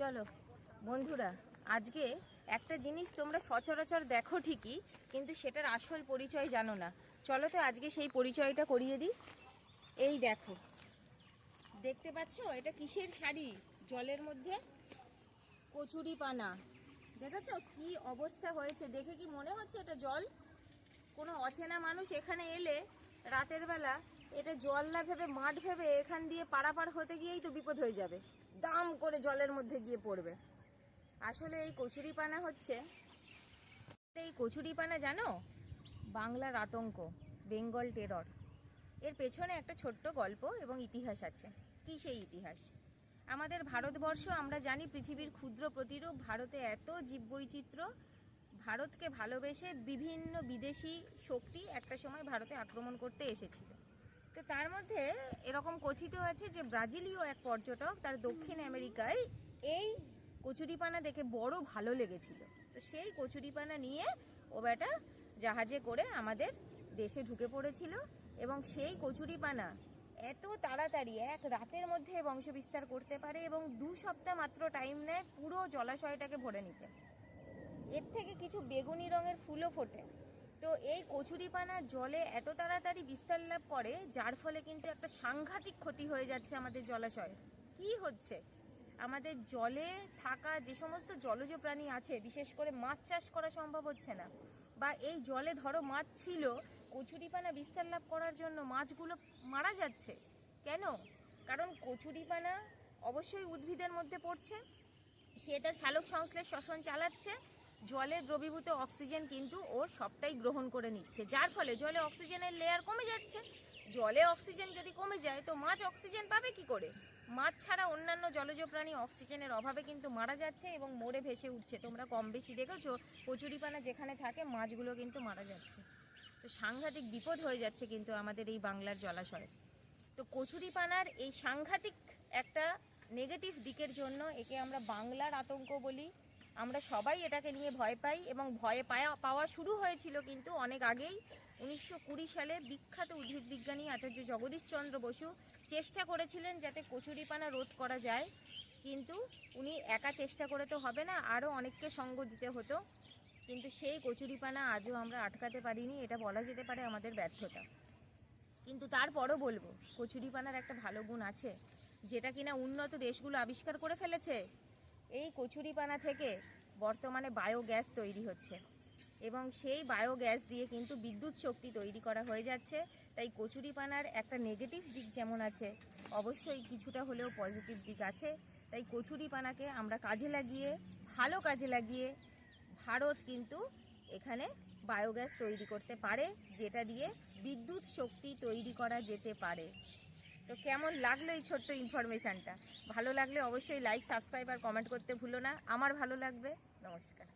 চলো, বন্ধুরা, আজকে একটা জিনিস তোমরা সচরাচর দেখো ঠিকই, কিন্তু সেটার আসল পরিচয় জানো না। চলো তো আজকে সেই পরিচয়টা করিয়ে দিই। এই দেখো, দেখতে পাচ্ছো? এটা কিসের শাড়ি? জলের মধ্যে? কচুরি পানা। দেখেছ কি অবস্থা হয়েছে? দেখে কি মনে হচ্ছে এটা জল? কোনো অচেনা মানুষ এখানে এলে রাতের বেলা এটা জল না ভেবে মাঠ ভেবে এখান দিয়ে পারাপার হতে গিয়েই তো বিপদ হয়ে যাবে। দাম করে জলের মধ্যে গিয়ে পড়বে। আসলে এই কচুরি পানা হচ্ছে, এই কচুরি পানা জানো? বাংলার আতঙ্ক, বেঙ্গল টেরর। এর পেছনে একটা ছোট্ট গল্প এবং ইতিহাস আছে। কি সেই ইতিহাস? আমাদের ভারতবর্ষ, আমরা জানি পৃথিবীর ক্ষুদ্র প্রতিরূপ, ভারতে এত জীববৈচিত্র্য, ভারতকে ভালোবেসে বিভিন্ন বিদেশি শক্তি একটা সময় ভারতে আক্রমণ করতে এসেছিল। তো তার মধ্যে এরকম কথিত আছে যে ব্রাজিলীয় এক পর্যটক তার দক্ষিণ আমেরিকায় এই কচুরিপানা দেখে বড় ভালো লেগেছিল। তো সেই কচুরিপানা নিয়ে ও বেটা জাহাজে করে আমাদের দেশে ঢুকে পড়েছিল এবং সেই কচুরিপানা এত তাড়াতাড়ি এক রাতের মধ্যে বংশ বিস্তার করতে পারে এবং দু সপ্তাহ মাত্র টাইম নেয় পুরো জলাশয়টাকে ভরে নিতে। এর থেকে কিছু বেগুনি রঙের ফুলও ফোটে। তো এই কচুরিপানা জলে এত তাড়াতাড়ি বিস্তার লাভ করে, যার ফলে কিন্তু একটা সাংঘাতিক ক্ষতি হয়ে যাচ্ছে আমাদের জলাশয়। কি হচ্ছে? আমাদের জলে থাকা যে সমস্ত জলজ প্রাণী আছে, বিশেষ করে মাছ চাষ করা সম্ভব হচ্ছে না। বা এই জলে ধরো মাছ ছিল, কচুরিপানা বিস্তার লাভ করার জন্য মাছগুলো মারা যাচ্ছে। কেন? কারণ কচুরিপানা অবশ্যই উদ্ভিদের মধ্যে পড়ছে, সে তার শালক সংশ্লেষ শ্বসন চালাচ্ছে জলে দ্রবীভূত অক্সিজেন কিন্তু ওর সবটাই গ্রহণ করে নিচ্ছে। যার ফলে জলে অক্সিজেনের লেয়ার কমে যাচ্ছে। জলে অক্সিজেন যদি কমে যায়, তো মাছ অক্সিজেন পাবে কি করে? মাছ ছাড়া অন্যান্য জলজ প্রাণী অক্সিজেনের অভাবে কিন্তু মারা যাচ্ছে এবং মরে ভেসে উঠছে। তোমরা কম বেশি দেখেছ, কচুরিপানা যেখানে থাকে, মাছগুলো কিন্তু মারা যাচ্ছে। তো সাংঘাতিক বিপদ হয়ে যাচ্ছে কিন্তু আমাদের এই বাংলার জলাশয়ে। তো কচুরিপানার এই সাংঘাতিক একটা নেগেটিভ দিকের জন্য একে আমরা বাংলার আতঙ্ক বলি আমরা সবাই এটাকে নিয়ে ভয় পাই এবং ভয়ে পাওয়া পাওয়া শুরু হয়েছিল কিন্তু অনেক আগেই। উনিশশো কুড়ি সালে বিখ্যাত উদ্ভিদ বিজ্ঞানী আচার্য জগদীশ চন্দ্র বসু চেষ্টা করেছিলেন যাতে কচুরিপানা রোধ করা যায়। কিন্তু উনি একা চেষ্টা করে তো হবে না, আরও অনেককে সঙ্গ দিতে হতো। কিন্তু সেই কচুরিপানা আজও আমরা আটকাতে পারিনি, এটা বলা যেতে পারে আমাদের ব্যর্থতা। কিন্তু তারপরও বলব, কচুরিপানার একটা ভালো গুণ আছে, যেটা কিনা উন্নত দেশগুলো আবিষ্কার করে ফেলেছে। এই কচুরিপানা থেকে বর্তমানে বায়োগ্যাস তৈরি হচ্ছে। এবং সেই বায়োগ্যাস দিয়ে কিন্তু বিদ্যুৎ শক্তি তৈরি করা হয়ে যাচ্ছে। তাই কচুরিপানার একটা নেগেটিভ দিক যেমন আছে, অবশ্যই কিছুটা হলেও পজিটিভ দিক আছে। তাই কচুরিপানাকে আমরা কাজে লাগিয়ে, ভালো কাজে লাগিয়ে ভারত কিন্তু এখানে বায়োগ্যাস তৈরি করতে পারে, যেটা দিয়ে বিদ্যুৎ শক্তি তৈরি করা যেতে পারে। তো কেমন লাগল এই ছোট্ট ইনফরমেশানটা ভালো লাগলে অবশ্যই লাইক সাবস্ক্রাইব আর কমেন্ট করতে ভুলো না। আমার ভালো লাগবে। নমস্কার।